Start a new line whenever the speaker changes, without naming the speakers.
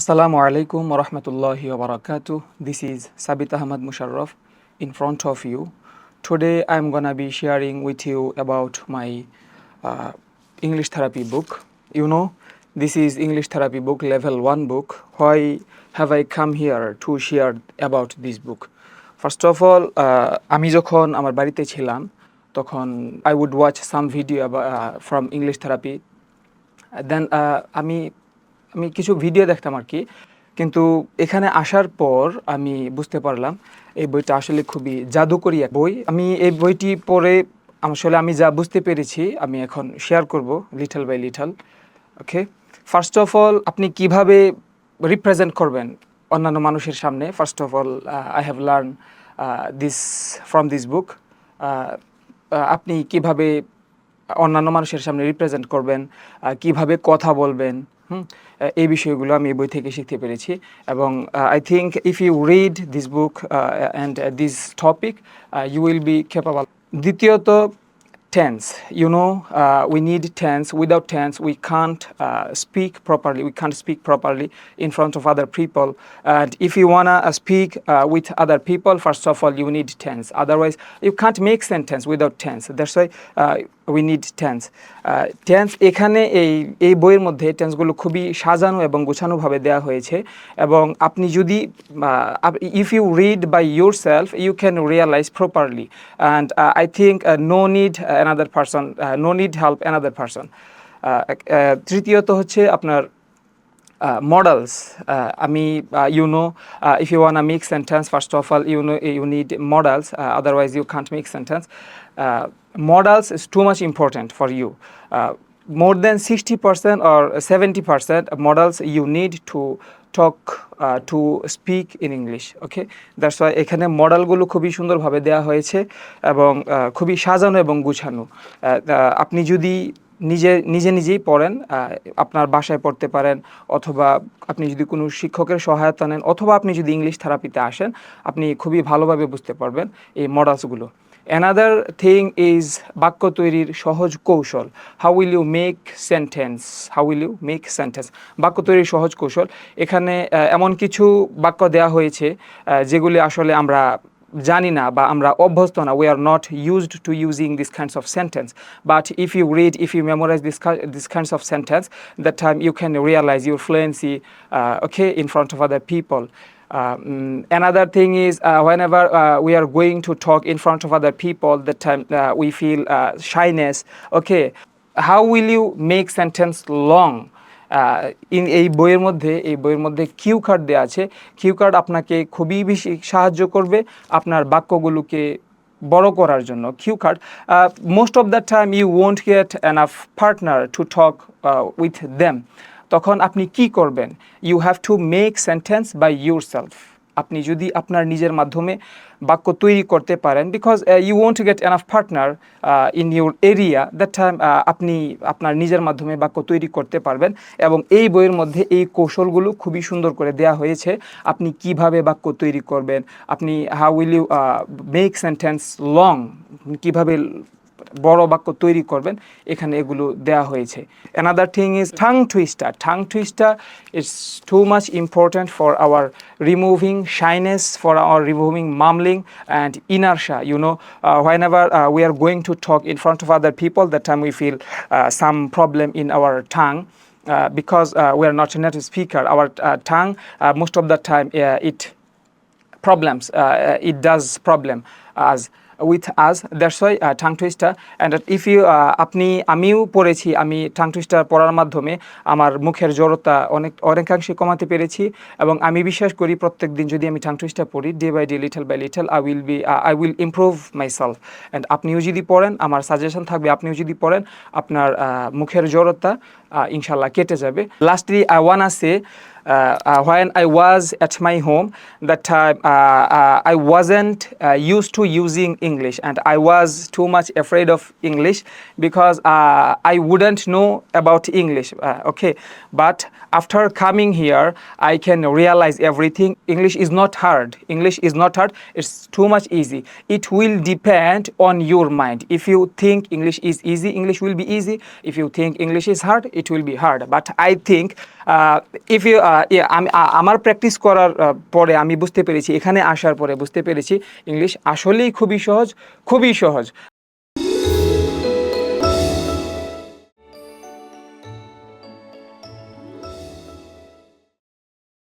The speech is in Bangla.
Assalamu alaikum wa rahmatullahi wa barakatuh. This is Sabit Ahmad Musharraf in front of you. Today I'm gonna be sharing with you about my uh, English therapy book. You know, this is English therapy book level 1 book. Why have I come here to share about this book? First of all আমি যখন আমার বাড়িতে ছিলাম তখন I would watch some video from English therapy then আমি আমি কিছু ভিডিও দেখতাম আর কি। কিন্তু এখানে আসার পর আমি বুঝতে পারলাম এই বইটা আসলে খুবই জাদুকরী এক বই। আমি এই বইটি পড়ে আসলে আমি যা বুঝতে পেরেছি আমি এখন শেয়ার করব little by little okay first of all আপনি কীভাবে রিপ্রেজেন্ট করবেন অন্যান্য মানুষের সামনে? First of all I have learn this from this book আপনি কীভাবে অন্যান্য মানুষের সামনে রিপ্রেজেন্ট করবেন আহ, কীভাবে কথা বলবেন এই বিষয়গুলো আমি এই বই থেকে শিখতে পেরেছি এবং I think if you read this book and this topic you will be capable দ্বিতীয়ত tense you know we need tense without tense we can't speak properly we can't speak properly in front of other people and if you want speak with other people first of all you need tense otherwise you can't make sentence without tense that's why we need tense tense এখানে এই এই বইয়ের মধ্যে টেন্সগুলো খুবই সাজানো এবং গোছানোভাবে দেওয়া হয়েছে এবং আপনি যদি if you read by your self you can realize properly and I think no need another person no need help another person তৃতীয়ত হচ্ছে আপনার models uh, আমি uh, you know uh, if you want to make sentence first of all you know you need models uh, otherwise you can't make sentence uh, models is too much important for you uh, more than 60% or 70% models you need to talk uh, to speak in English okay that's why এখানে মডেলগুলো খুবই সুন্দরভাবে দেওয়া হয়েছে এবং খুবই সাজানো এবং গুছানো আপনি যদি নিজে নিজে নিজেই পড়েন আপনার বাসায় পড়তে পারেন, অথবা আপনি যদি কোনো শিক্ষকের সহায়তা নেন, অথবা আপনি যদি ইংলিশ থেরাপিতে আসেন, আপনি খুবই ভালোভাবে বুঝতে পারবেন এই মডেলসগুলো। অ্যানাদার থিং ইজ বাক্য তৈরির সহজ কৌশল। How will you make sentence how will you make sentence বাক্য তৈরির সহজ কৌশল। এখানে এমন কিছু বাক্য দেওয়া হয়েছে যেগুলি আসলে আমরা জানি না বা আমরা অভ্যস্ত না we are not used to using this kinds of sentence but if you read if you memorize this this kinds of sentence that time you can realize your fluency okay in front of other people Um, another thing is uh, whenever uh, we are going to talk in front of other people, that time uh, we feel uh, shyness. Okay, how will you make sentence long? In এই বইয়ের মধ্যে, এই বইয়ের মধ্যে কিউ কার্ড দেওয়া আছে। কিউ কার্ড আপনাকে খুবই বেশি সাহায্য করবে আপনার বাক্যগুলোকে বড় করার জন্য, cue card. Most of the time you won't get enough partner to talk with them তখন আপনি কি করবেন? You have to make sentence by your self আপনি যদি আপনার নিজের মাধ্যমে বাক্য তৈরি করতে পারেন because you won't get enough partner in your area that time আপনি আপনার নিজের মাধ্যমে বাক্য তৈরি করতে পারবেন। এবং এই বইয়ের মধ্যে এই কৌশলগুলো খুবই সুন্দর করে দেয়া হয়েছে। আপনি কীভাবে বাক্য তৈরি করবেন? আপনি how will you make sentence long কীভাবে বড় বাক্য তৈরি করবেন এখানে এগুলো দেওয়া হয়েছে another thing is tongue twister tongue twister is too much important for our removing shyness for our removing mumbling and inertia you know whenever we are going to talk in front of other people that time we feel some problem in our tongue a native speaker. Our uh, tongue, uh, most of the time, uh, it problems. Uh, it does problem as with আজ uh, tongue twister. And if uh, আপনি আমিও পড়েছি আমি টাং টুইস্টার পড়ার মাধ্যমে আমার মুখের জড়তা অনেক অনেকাংশে কমাতে পেরেছি এবং আমি বিশ্বাস করি প্রত্যেক দিন যদি আমি টাং টুইস্টার পড়ি day by day little by little I will be I will improve my self and আপনিও যদি পড়েন আমার সাজেশন থাকবে আপনিও যদি পড়েন আপনার মুখের জড়তা ইনশাল্লাহ কেটে যাবে। Lastly i want say uh, uh, when i was at my home that time uh, uh, i wasn't used to using english and i was too much afraid of english because i wouldn't know about english okay. But after coming here i can realize everything. English is not hard. English is not hard. It's too much easy. It will depend on your mind. If you think english is easy english will be easy. If you think english is hard it will be hard. But I think if you আমি আমার প্র্যাকটিস করার পরে আমি বুঝতে পেরেছি, এখানে আসার পরে বুঝতে পেরেছি ইংলিশ আসলেই খুবই সহজ খুবই সহজ।